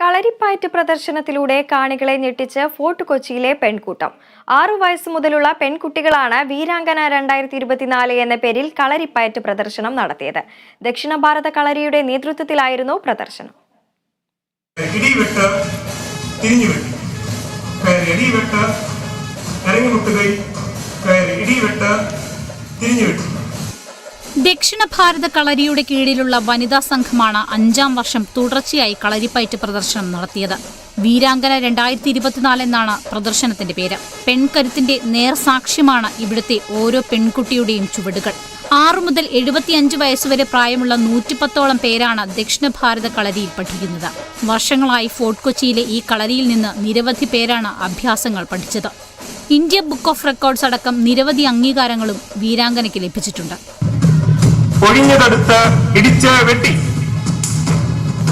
കളരിപ്പയറ്റ് പ്രദർശനത്തിലൂടെ കാണികളെ ഞെട്ടിച്ച് ഫോർട്ട് കൊച്ചിയിലെ പെൺകൂട്ടം. ആറു വയസ്സ് മുതലുള്ള പെൺകുട്ടികളാണ് വീരാങ്കന രണ്ടായിരത്തി ഇരുപത്തിനാല് എന്ന പേരിൽ കളരിപ്പയറ്റ് പ്രദർശനം നടത്തിയത്. ദക്ഷിണ ഭാരത കളരിയുടെ നേതൃത്വത്തിലായിരുന്നു പ്രദർശനം. ഇടിവെട്ട് തിരിഞ്ഞു ദക്ഷിണ ഭാരത കളരിയുടെ കീഴിലുള്ള വനിതാ സംഘമാണ് അഞ്ചാം വർഷം തുടർച്ചയായി കളരിപ്പയറ്റ് പ്രദർശനം നടത്തിയത്. വീരാങ്കന രണ്ടായിരത്തി ഇരുപത്തിനാല് എന്നാണ് പ്രദർശനത്തിന്റെ പേര്. പെൺകരുത്തിന്റെ നേർസാക്ഷ്യമാണ് ഇവിടുത്തെ ഓരോ പെൺകുട്ടിയുടെയും ചുവടുകൾ. ആറു മുതൽ എഴുപത്തിയഞ്ച് വയസ്സുവരെ പ്രായമുള്ള നൂറ്റിപ്പത്തോളം പേരാണ് ദക്ഷിണ ഭാരത കളരിയിൽ പഠിക്കുന്നത്. വർഷങ്ങളായി ഫോർട്ട് കൊച്ചിയിലെ ഈ കളരിയിൽ നിന്ന് നിരവധി പേരാണ് അഭ്യാസങ്ങൾ പഠിച്ചത്. ഇന്ത്യ ബുക്ക് ഓഫ് റെക്കോർഡ്സ് അടക്കം നിരവധി അംഗീകാരങ്ങളും വീരാങ്കനയ്ക്ക് ലഭിച്ചിട്ടുണ്ട്. ഒഴിഞ്ഞതെടുത്ത് ഇടിച്ച് വെട്ടി.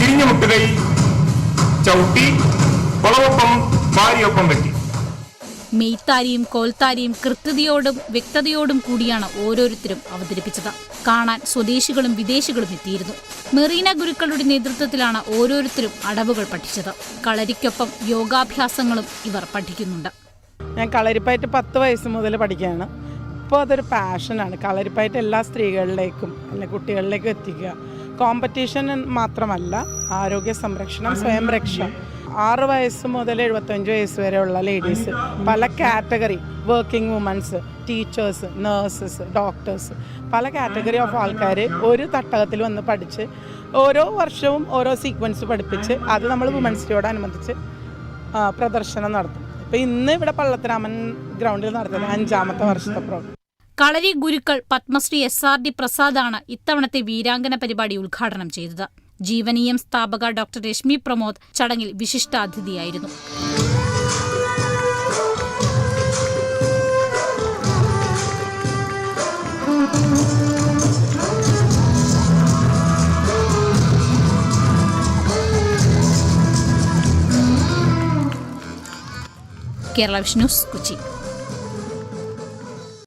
തിരിഞ്ഞു മുട്ടുകൈ ചവിട്ടി കൊളവൊപ്പം ഭാര്യയൊപ്പം വെട്ടി. മെയ്ത്താരിയും കോൽത്താരിയും കൃത്യതയോടും വ്യക്തതയോടും കൂടിയാണ് ഓരോരുത്തരും അവതരിപ്പിച്ചത്. കാണാൻ സ്വദേശികളും വിദേശികളും എത്തിയിരുന്നു. മെറീന ഗുരുക്കളുടെ നേതൃത്വത്തിലാണ് ഓരോരുത്തരും അടവുകൾ പഠിച്ചത്. കളരിക്കൊപ്പം യോഗാഭ്യാസങ്ങളും ഇവർ പഠിക്കുന്നുണ്ട്. ഞാൻ കളരിപ്പയറ്റ് പത്ത് വയസ്സ് മുതൽ പഠിക്കുകയാണ്. ഇപ്പോൾ അതൊരു പാഷനാണ്. കളരിപ്പായിട്ട് എല്ലാ സ്ത്രീകളിലേക്കും അല്ലെങ്കിൽ കുട്ടികളിലേക്കും എത്തിക്കുക. കോമ്പറ്റീഷൻ മാത്രമല്ല ആരോഗ്യ സംരക്ഷണം സ്വയം രക്ഷ. ആറ് വയസ്സ് മുതൽ എഴുപത്തഞ്ച് വയസ്സ് വരെയുള്ള ലേഡീസ് പല category working womens teachers nurses doctors പല കാറ്റഗറി ഓഫ് ആൾക്കാർ ഒരു തട്ടകത്തിൽ വന്ന് പഠിച്ച് ഓരോ വർഷവും ഓരോ സീക്വൻസ് പഠിപ്പിച്ച് അത് നമ്മൾ വുമൻസ് ഡേയോടനുബന്ധിച്ച് ആ, പ്രദർശനം നടത്തും. ഇപ്പം ഇന്ന് ഇവിടെ പള്ളത്തരാമൻ ഗ്രൗണ്ടിൽ നടത്തുന്നത് അഞ്ചാമത്തെ വർഷത്തെ programme kalari Gurukkal Padma Shri S R D പ്രസാദാണ് ഇത്തവണത്തെ വീരാങ്കന പരിപാടി ഉദ്ഘാടനം ചെയ്തത്. ജീവനീയം സ്ഥാപക ഡോക്ടർ രശ്മി പ്രമോദ് ചടങ്ങിൽ വിശിഷ്ടാതിഥിയായിരുന്നു. കേരള വിഷ്ണുസ് കൊച്ചി.